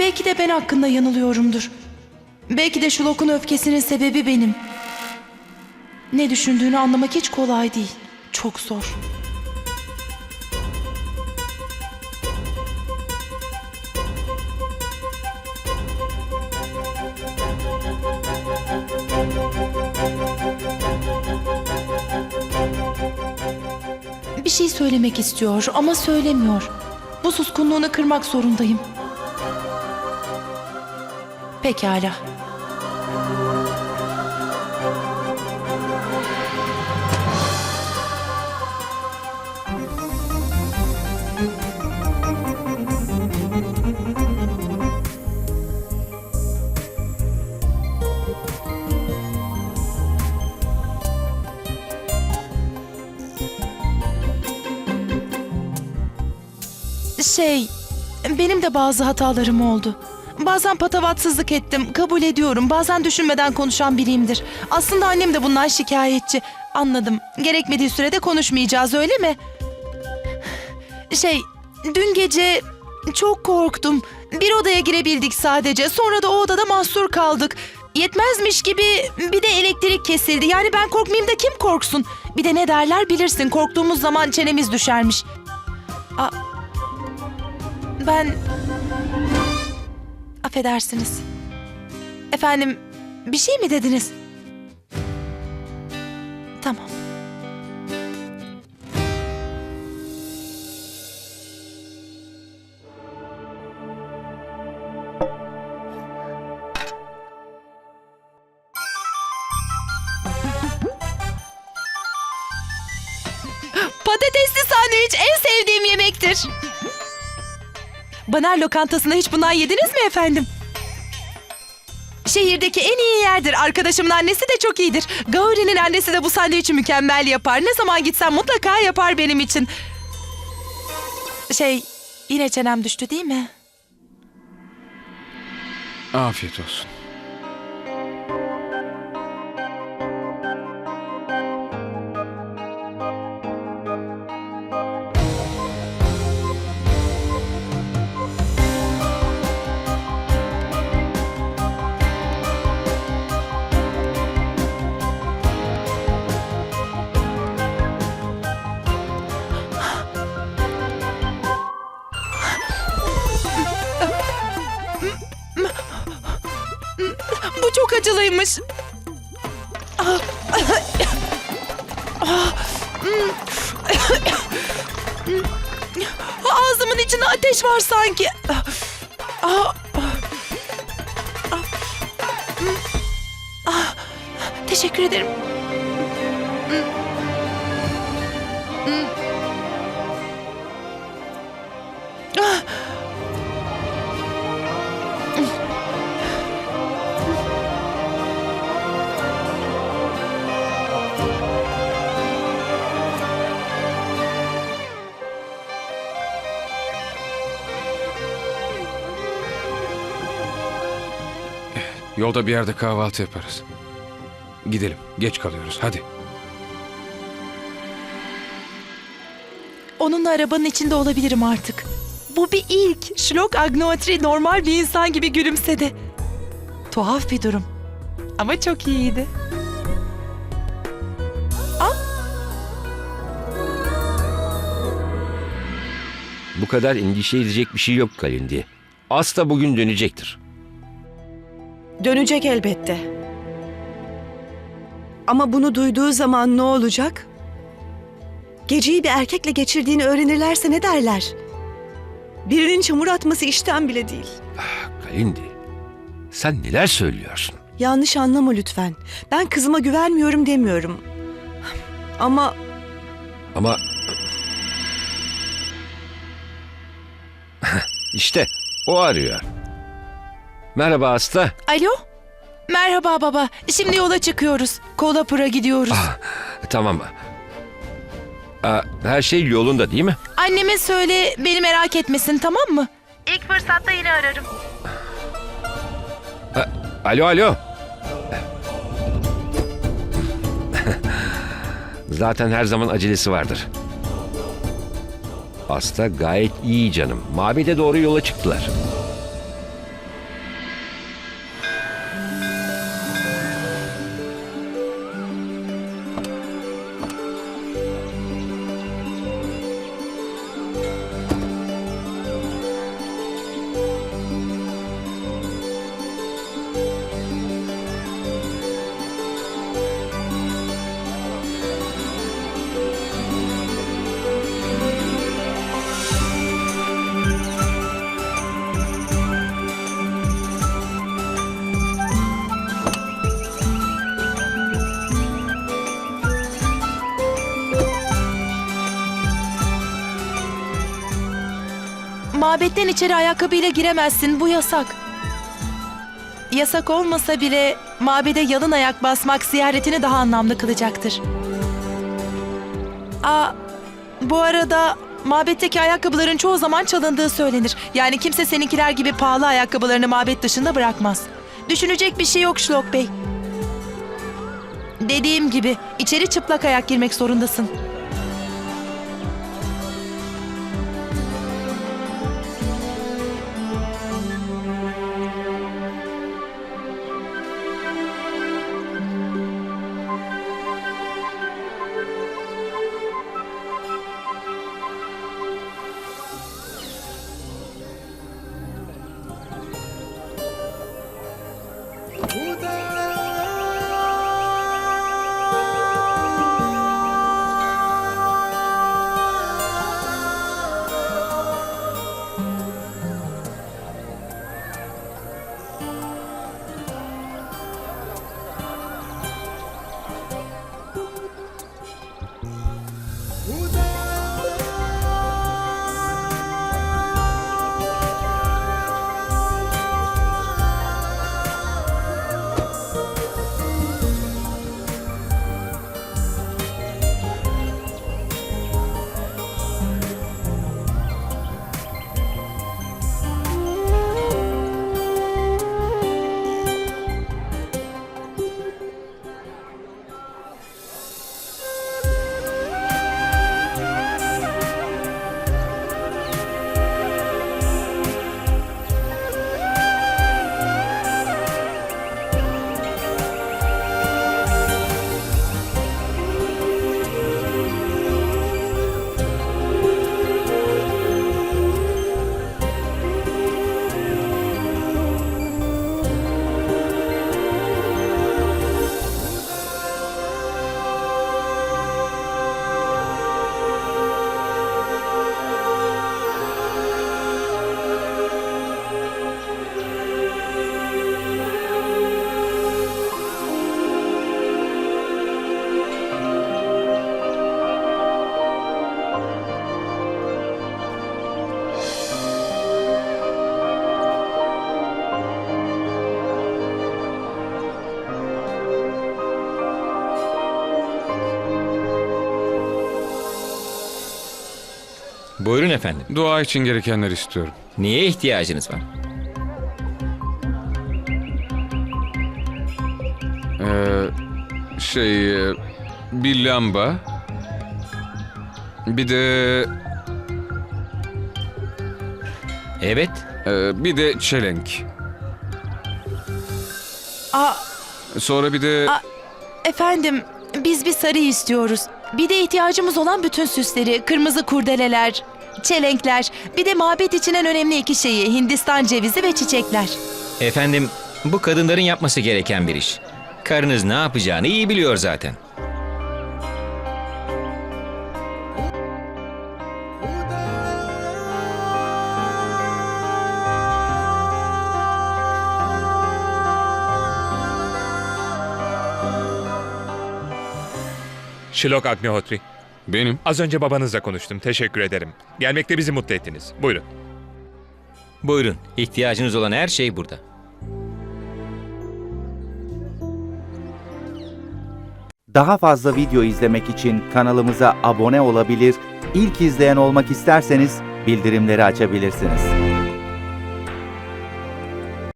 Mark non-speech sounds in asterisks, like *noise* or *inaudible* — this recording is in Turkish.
Belki de ben hakkında yanılıyorumdur. Belki de Şulok'un öfkesinin sebebi benim. Ne düşündüğünü anlamak hiç kolay değil. Çok zor. Bir şey söylemek istiyor ama söylemiyor. Bu suskunluğunu kırmak zorundayım. Pekala. Şey, benim de bazı hatalarım oldu. Bazen patavatsızlık ettim, kabul ediyorum. Bazen düşünmeden konuşan biriyimdir. Aslında annem de bundan şikayetçi. Anladım. Gerekmediği sürede konuşmayacağız, öyle mi? Şey, dün gece çok korktum. Bir odaya girebildik sadece. Sonra da o odada mahsur kaldık. Yetmezmiş gibi bir de elektrik kesildi. Yani ben korkmayayım da kim korksun? Bir de ne derler bilirsin. Korktuğumuz zaman çenemiz düşermiş. A- ben... Affedersiniz. Efendim, bir şey mi dediniz? Tamam. Patatesli sandviç en sevdiğim yemektir. Banar lokantasında hiç bundan yediniz mi efendim? Şehirdeki en iyi yerdir. Arkadaşımın annesi de çok iyidir. Gauri'nin annesi de bu sandviçi mükemmel yapar. Ne zaman gitsem mutlaka yapar benim için. Şey, yine çenem düştü değil mi? Afiyet olsun. Acılıymış. Ağzımın içinde ateş var sanki. Teşekkür ederim. Yolda bir yerde kahvaltı yaparız. Gidelim. Geç kalıyoruz. Hadi. Onunla arabanın içinde olabilirim artık. Bu bir ilk. Şlok Agnoatri normal bir insan gibi gülümsedi. Tuhaf bir durum. Ama çok iyiydi. Bu kadar endişe edecek bir şey yok Kalindi. Asta bugün dönecektir. Dönecek elbette. Ama bunu duyduğu zaman ne olacak? Geceyi bir erkekle geçirdiğini öğrenirlerse ne derler? Birinin çamur atması işten bile değil. Kalindi, sen neler söylüyorsun? Yanlış anlama lütfen. Ben kızıma güvenmiyorum demiyorum. Ama Ama... *laughs* işte o arıyor. Merhaba Asta. Alo? Merhaba baba. Şimdi yola çıkıyoruz. Kolapur'a gidiyoruz. Tamam. Aa, her şey yolunda değil mi? Anneme söyle beni merak etmesin tamam mı? İlk fırsatta yine ararım. Alo alo. Zaten her zaman acelesi vardır. Asta gayet iyi canım. Mabede doğru yola çıktılar. Mabetten içeri ayakkabıyla giremezsin. Bu yasak. Yasak olmasa bile mabede yalın ayak basmak ziyaretini daha anlamlı kılacaktır. Aa, bu arada mabetteki ayakkabıların çoğu zaman çalındığı söylenir. Yani kimse seninkiler gibi pahalı ayakkabılarını mabet dışında bırakmaz. Düşünecek bir şey yok Şlok Bey. Dediğim gibi içeri çıplak ayak girmek zorundasın. Buyurun efendim. Dua için gerekenler istiyorum. Niye ihtiyacınız var? Ee, şey, e, bir lamba. Bir de Evet. e, bir de çelenk. Aa, Sonra bir de Aa. efendim biz bir sarı istiyoruz. Bir de ihtiyacımız olan bütün süsleri, kırmızı kurdeleler, çelenkler, bir de mabet için en önemli iki şeyi, Hindistan cevizi ve çiçekler. Efendim, bu kadınların yapması gereken bir iş. Karınız ne yapacağını iyi biliyor zaten. Şilok Agnihotri. Benim. Az önce babanızla konuştum. Teşekkür ederim. Gelmekte bizi mutlu ettiniz. Buyurun. Buyurun, ihtiyacınız olan her şey burada. Daha fazla video izlemek için kanalımıza abone olabilir, ilk izleyen olmak isterseniz bildirimleri açabilirsiniz.